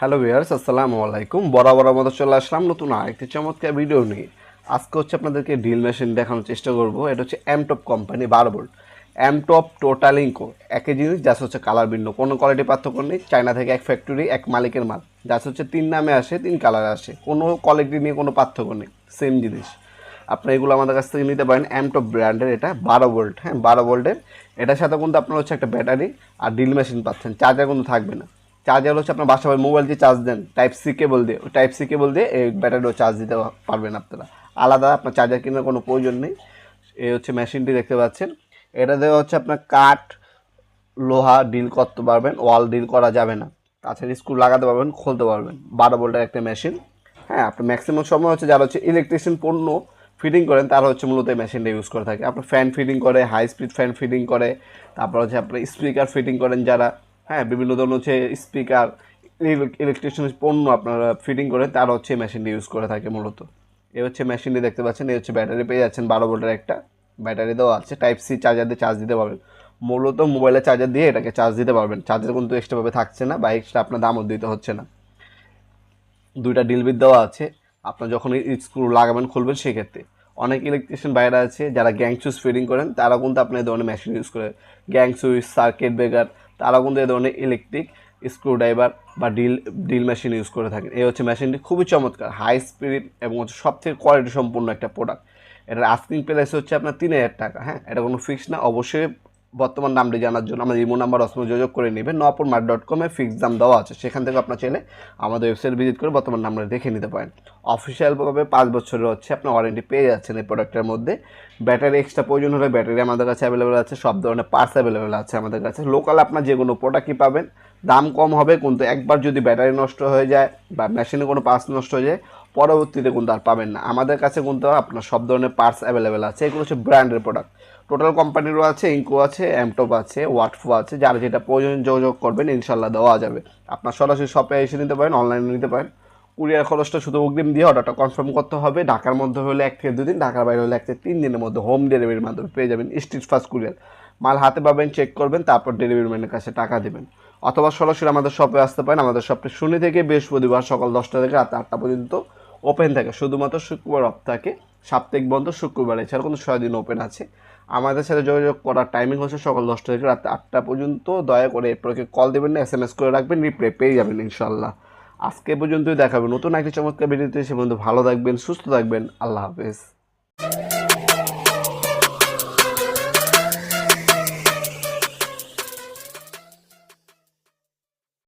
Hello viewers আসসালামু আলাইকুম। বরাবর মতো চলে আসলাম নতুন আরেকটি চমৎকার ভিডিও নিয়ে। আজকে হচ্ছে আপনাদেরকে ড্রিল মেশিন দেখানোর চেষ্টা করব। এটা হচ্ছে এমটপ কোম্পানি বারো ভোল্ট এমটপ টোটাল ইঙ্কো একই জিনিস জাস্ট হচ্ছে কালার ভিন্ন। কোনো কোয়ালিটি পার্থক্য নেই। চায়না থেকে এক ফ্যাক্টরি এক মালিকের মাল। জাস্ট হচ্ছে তিন নামে আসে, তিন কালারে আসে। কোনো কোয়ালিটি নিয়ে কোনো পার্থক্য নেই। সেম জিনিস। আপনি এগুলো আমাদের কাছ থেকে নিতে পারেন এমটপ ব্র্যান্ডের এটা বারো ভোল্ট হ্যাঁ বারো ভোল্টের এটার সাথে কিন্তু আপনার হচ্ছে একটা ব্যাটারি আর ড্রিল মেশিন পাচ্ছেন। চার্জার কিন্তু থাকবে না। চার্জার হচ্ছে আপনার বাসা মোবাইল দিয়ে চার্জ দেন। টাইপ সি কেবল দিয়ে। টাইপ সি কেবল দিয়ে এই ব্যাটারিও চার্জ দিতে পারবেন আপনারা। আলাদা আপনার চার্জার কেনার কোনো প্রয়োজন নেই। এই হচ্ছে মেশিনটি দেখতে পাচ্ছেন। এটা দেওয়া হচ্ছে আপনার কাঠ, লোহা ডিল করতে পারবেন। ওয়াল ডিল করা যাবে না। তাছাড়া স্ক্রু লাগাতে পারবেন, খুলতে পারবেন। বারো ভোল্টের একটা মেশিন হ্যাঁ আপনি ম্যাক্সিমাম সময় হচ্ছে যারা হচ্ছে ইলেকট্রিশিয়ান পণ্য ফিটিং করেন, তারা হচ্ছে মূলত এই মেশিনটা ইউজ করে থাকে। আপনার ফ্যান ফিটিং করে হাই স্পিড ফ্যান ফিটিং করে, তারপর হচ্ছে আপনার স্পিকার ফিটিং করেন যারা। হ্যাঁ বিভিন্ন ধরনের হচ্ছে স্পিকার ইলেকট্রিশিয়ান পণ্য আপনারা ফিটিং করে, তারা হচ্ছে মেশিনটি ইউজ করে থাকে মূলত। এই হচ্ছে মেশিনটি দেখতে পাচ্ছেন, এই হচ্ছে ব্যাটারি পেয়ে যাচ্ছেন, বারো ভোল্টের একটা ব্যাটারি দেওয়া আছে টাইপ সি চার্জার দিয়ে চার্জ দিতে পারবেন। মূলত মোবাইলের চার্জার দিয়ে এটাকে চার্জ দিতে পারবেন। চার্জার কিন্তু এক্সট্রাভাবে থাকছে না বা এক্সট্রা আপনার দামও দিতে হচ্ছে না। দুইটা ডিলবিট দেওয়া আছে। আপনার যখন স্ক্রু লাগাবেন, খুলবেন সেক্ষেত্রে অনেক ইলেকট্রিশিয়ান বাইরে আছে, যারা গ্যাং সুইচ ফিটিং করেন, তারা কিন্তু আপনার এই ধরনের মেশিন ইউজ করে। গ্যাং সুইচ সার্কিট ব্রেকার তারা কিন্তু এই ধরনের ইলেকট্রিক স্ক্রুড্রাইভার বা ডিল ড্রিল মেশিন ইউজ করে থাকেন। এই হচ্ছে মেশিনটি খুবই চমৎকার। হাই স্পিড এবং হচ্ছে সবথেকে কোয়ালিটি সম্পূর্ণ একটা প্রোডাক্ট এটার আস্কিং প্রাইস হচ্ছে আপনার তিন হাজার টাকা। হ্যাঁ এটা কোনো ফিক্স না। অবশ্যই বর্তমান নামটি জানার জন্য আমাদের ইমো নাম্বার অসমে যোগাযোগ করে নেবেন। নপুর মার্ট ডট কমে ফিক্স দাম দেওয়া আছে। সেখান থেকে আপনার চাইলে আমাদের ওয়েবসাইট ভিজিট করে বর্তমান নাম্বার দেখে নিতে পারেন। অফিসিয়ালভাবে পাঁচ বছরের হচ্ছে আপনার ওয়ারেন্টি পেয়ে যাচ্ছেন এই প্রোডাক্টের মধ্যে। ব্যাটারি এক্সট্রা প্রয়োজন হলে ব্যাটারি আমাদের কাছে অ্যাভেলেবেল আছে, সব ধরনের পার্টস অ্যাভেলেবেল আছে আমাদের কাছে। লোকাল আপনার যে কোনো প্রোডাক্টই পাবেন। দাম কম হবে, কিন্তু একবার যদি ব্যাটারি নষ্ট হয়ে যায় বা মেশিনে কোনো পার্টস নষ্ট হয়ে যায় পরবর্তীতে কিন্তু আর পাবেন না। আমাদের কাছে কিন্তু আপনার সব ধরনের পার্টস অ্যাভেলেবেল আছে। এগুলো হচ্ছে ব্র্যান্ডের প্রোডাক্ট টোটাল কোম্পানিরও আছে ইঙ্কো আছে এমটপ আছে ওয়াটফো আছে। যার যেটা প্রয়োজন যোগাযোগ করবেন ইনশাল্লাহ দেওয়া যাবে। আপনার সরাসরি শপে এসে নিতে পারেন অনলাইনে নিতে পারেন। কুরিয়ার খরচটা শুধু অগ্রিম দিয়ে অর্ডারটা কনফার্ম করতে হবে। ঢাকার মধ্যে হলে এক থেকে দুদিন, ঢাকার বাইরে হলে এক থেকে তিন দিনের মধ্যে হোম ডেলিভারির মাধ্যমে পেয়ে যাবেন স্ট্রিট ফার্স্ট কুরিয়ার মাল হাতে পাবেন চেক করবেন, তারপর ডেলিভারি ম্যানের কাছে টাকা দেবেন। অথবা সরাসরি আমাদের শপে আসতে পারেন। আমাদের শপে শনি থেকে বৃহস্পতিবার সকাল দশটা থেকে রাত আটটা পর্যন্ত ওপেন থাকে। শুধুমাত্র শুক্রবার অফ থাকে। সাপ্তাহিক বন্ধ শুক্রবার। এছাড়া কোনো ছয় দিন ওপেন আছে। আমাদের সাথে যোগাযোগ করার টাইমিং হচ্ছে সকাল দশটা থেকে রাত আটটা পর্যন্ত। দয়া করে এরপরকে কল দেবেন না এস এম এস করে রাখবেন রিপ্লাই পেয়ে যাবেন ইনশাল্লাহ আজকে পর্যন্তই দেখাবেন নতুন একটি চমৎকার ভিডিওতে সে বন্ধু ভালো থাকবেন, সুস্থ থাকবেন। আল্লাহ হাফেজ।